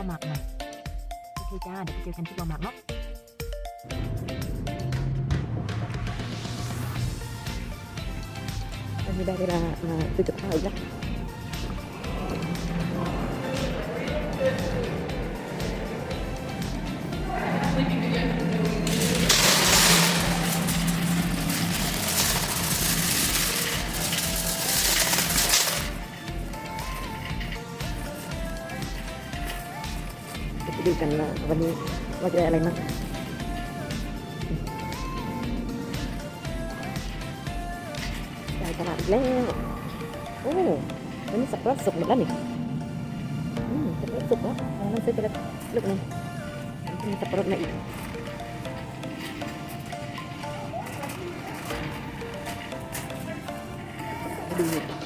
ัวหมากหน่อยโอเคจ้าเดี๋ยวไปเจอกันที่ตัวหมากเนาะตอนนี้ได้เวลามาซื้อกับข้าวอีกแล้ว ดูกันว่าวันนี้ว่าจะได้อะไรบ้งจ่ายตลาดอีกแล้ว โอ้วันนี้สับปะรดสุกหมดแล้วนี่อืมสับปะรดสุกแล้วมันซื้อไปแล้วลูกนึงมีสับปะรดมาอีกดู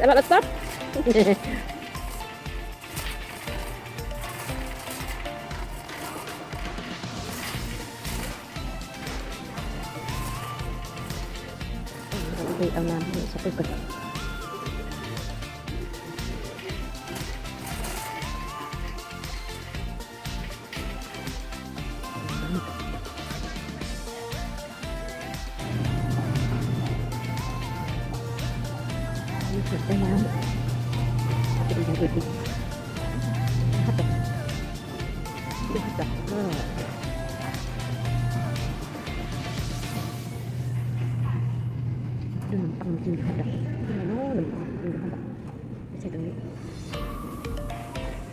เจ็ดอะไรละ เราไปเอาน้ำให้ชับไปก่อนนี่ถึงได้น้ำจะดูอย่างอื่นอีกฮัตตดูฮัตตก็ดูขนมปังจริงค่ะแบบที่ไหนเนาะขนมปังดูค่ะแบบไม่ใช่ตรงนี้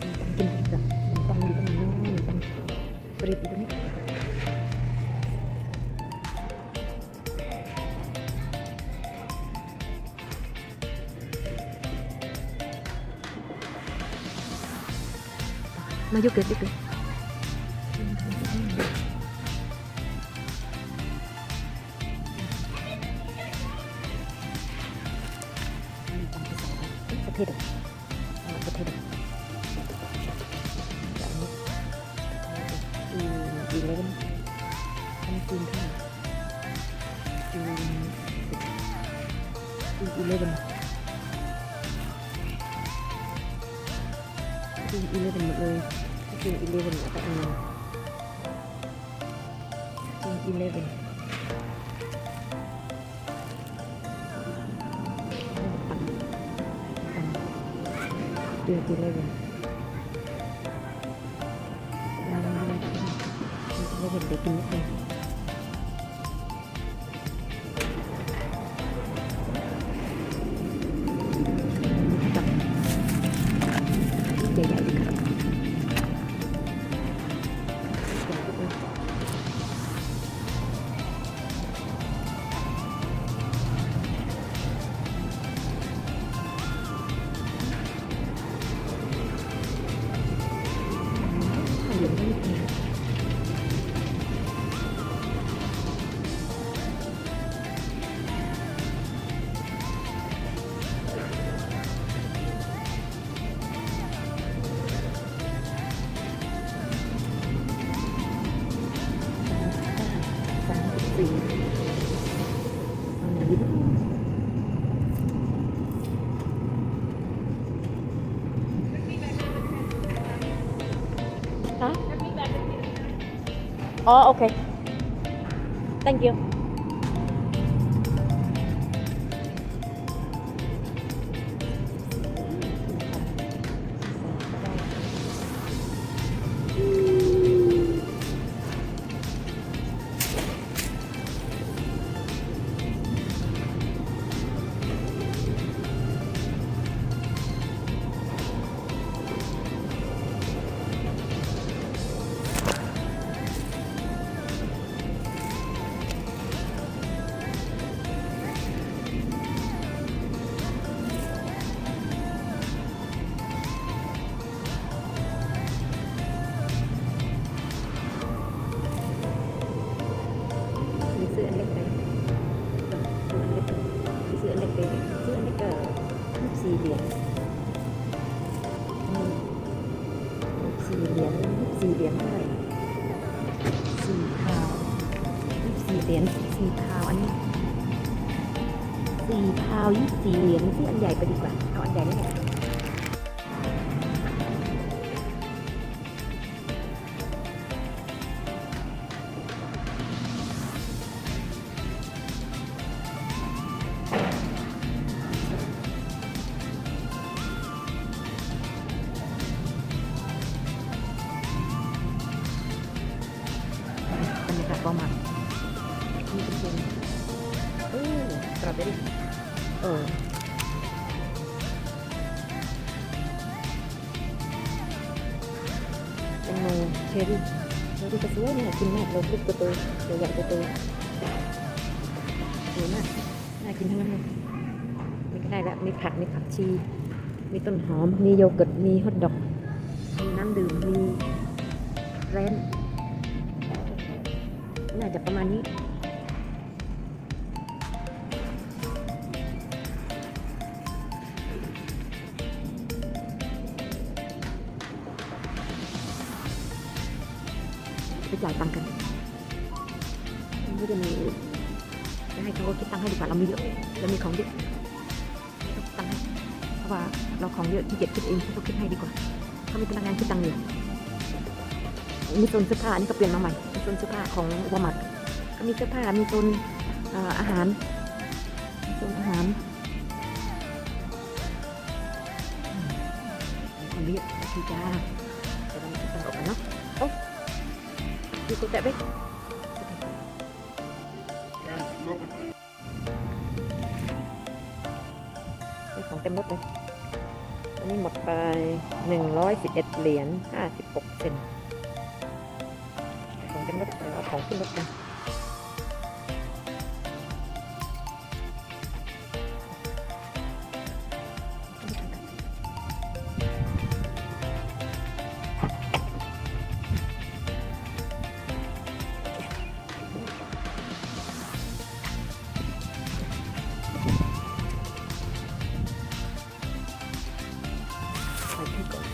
ขนมปังกินแบบขนมปังอยู่ตรงนี้ขนมปังบริบอยู่ตรงนี้ มายุกเกิดยกเกิดประเทศประเทศแบบนี้อีอีเลนอันจีนเท่าไหร่อีอีเลน อีอีเลนหมดเลยจีนอีเลนแล้วก็อันนึงจีนอีเลนจีนอีเลนแล้วเราไม่ได้ไม่เห็นเด็กกินนิดนึง Huh? Oh, okay. Thank you. สี่เหรียญสี่เหรียญสี่เหรียญเท่าไหร่สี่พาวยี่สี่เหรียญสี่พาวอันนี้สี่พาวยี่สี่เหรียญที่อันใหญ่ไปดีกว่า เอาอันใหญ่นี่แหละ ออแตงโมเชอรี่เชอรี่ก็สวยเนี่ยกินมากเลยลูกตัวโตตัวใหญ่ตัวโตสวยมากน่ากินทั้งนั้นเลยนี่ก็ได้แล้วมีผักมีผักชี มีต้นหอม มีโยเกิร์ต มีฮอทดอก มีน้ำดื่ม มีแรนน่าจะประมาณนี้ ไปจ่ายตังค์กันมันก็จะมีจะให้เขาคิดตังค์ให้ดีกว่าเรามีเยอะเรามีของเยอะเขาคิดตังค์ให้เพราะว่าเราของเยอะที่เก็บคิดเองให้เขาคิดให้ดีกว่าเขามีพนักงานคิดตังค์อยู่มีโซนเสื้อผ้านนี้ก็เปลี่ยนมาใหม่เป็นโซนเสื้อผ้าของวอร์มัตก็มีเสื้อผ้ามีโซนอาหารโซนอาหารอืมมีคนเรียกพี่จ้า ยกูแตะไปได้ของเต็มมดเลยอันนี้หมดไปหนึ่งร้อยสิบเอ็ดเหรียญห้าสิบหกเซนของเต็มรถเดี๋ยวเอาของขึ้นรถกัน ใส่ที่ก่อน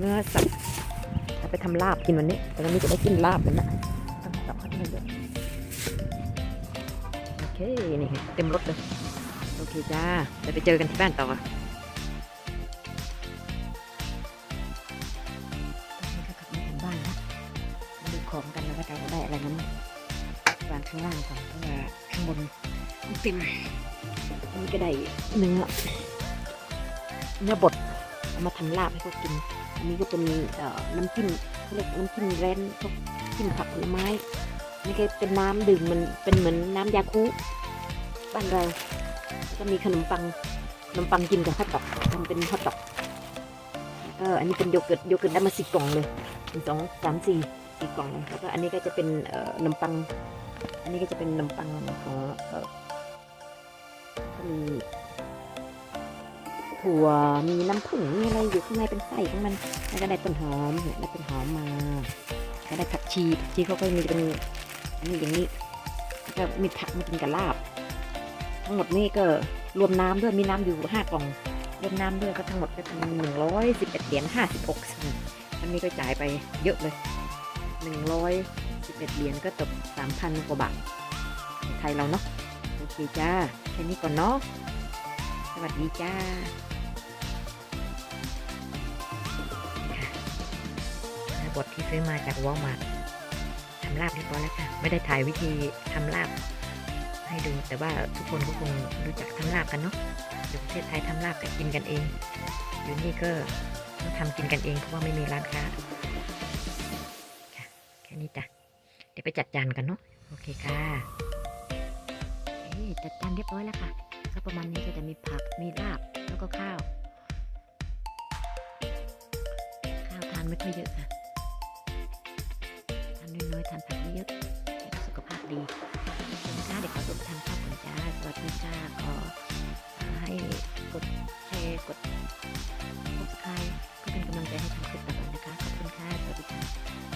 เนื้อสัตว์เอาไปทำลาบกินวันนี้ แต่วันนี้จะได้กินลาบกันนะต้องสับให้มันเยอะโอเค นี่เต็มรถเลย โอเคจ้าเดี๋ยวไปเจอกันที่บ้านต่อตอนนี้ก็ขับมาถึงบ้านแล้วดูของกันแล้วก็จะได้อะไรนั้นวางข้างล่างก่อนเพราะว่าข้างบนเต็มอันนี้ก็ได้เนื้อเนื้อบด เอามาทำลาบให้เขากิน อันนี้ก็เป็นน้ำจิ้มเขาเรียกน้ำจิ้มแรนพวกจิ้มผักผลไม้นี่ก็เป็นน้ำดื่มมันเป็นเหมือนน้ำยาคูบ้านเราก็มีขนมปังขนมปังกินกับฮอทดอกทำเป็นฮอทดอกแล้วก็อันนี้เป็นโยเกิร์ตโยเกิร์ตได้มาสี่กล่องเลยหนึ่งสองสามสี่สี่กล่องแล้วก็อันนี้ก็จะเป็นขนมปัง อันนี้ก็จะเป็นขนมปังของเออก็มี ถั่วมีน้ำผึ้งมีอะไรอยู่ข้างในเป็นไส้ของมันแล้วก็ได้ต้นหอมเนี่ยได้ต้นหอมมาแล้วได้ผักชีผักชีเขาก็มีเป็นอันนี้อย่างนี้ก็มีผักมากินกับลาบ ทั้งหมดนี่ก็รวมน้ำด้วยมีน้ำอยู่ห้ากล่องรวมน้ำด้วยก็ทั้งหมดก็เป็นหนึ่งร้อยสิบเอ็ดเหรียญห้าสิบหกเซนอันนี้ก็จ่ายไปเยอะเลยหนึ่งร้อยสิบเอ็ดเหรียญก็ตกสามพันกว่าบาทไทยเราเนาะโอเคจ้าแค่นี้ก่อนเนาะสวัสดีจ้า ค่ะบทที่ซื้อมาจากวอลมาร์ททำลาบเรียบร้อยแล้วค่ะ ไม่ได้ถ่ายวิธีทำลาบ ให้ดูแต่ว่าทุกคนก็คงรู้จักทำลาบกันเนาะอยู่ประเทศไทยทำลาบกันกินกันเอง อยู่นี่ก็ต้องทำกินกันเองเพราะว่าไม่มีร้านค้าค่ะแค่นี้จ้ะเดี๋ยวไปจัดจานกันเนาะโอเคค่ะจัดจานเรียบร้อยแล้วค่ะก็ประมาณนี้ก็จะมีผักมีลาบแล้วก็ข้าว ข้าวทานไม่ค่อยเยอะค่ะ ด้วยทานผักเยอะสุขภาพดีค่คะเด็กขอสุขทานข้าวผนจ้าสวัสดีจ้าขอให้กดแชร์กดกดสไครเพื่อเป็นกำลังใจให้ทำคลิปต่อไปนะคะ ขอบคุณค่ะ สวัสดีค่ะ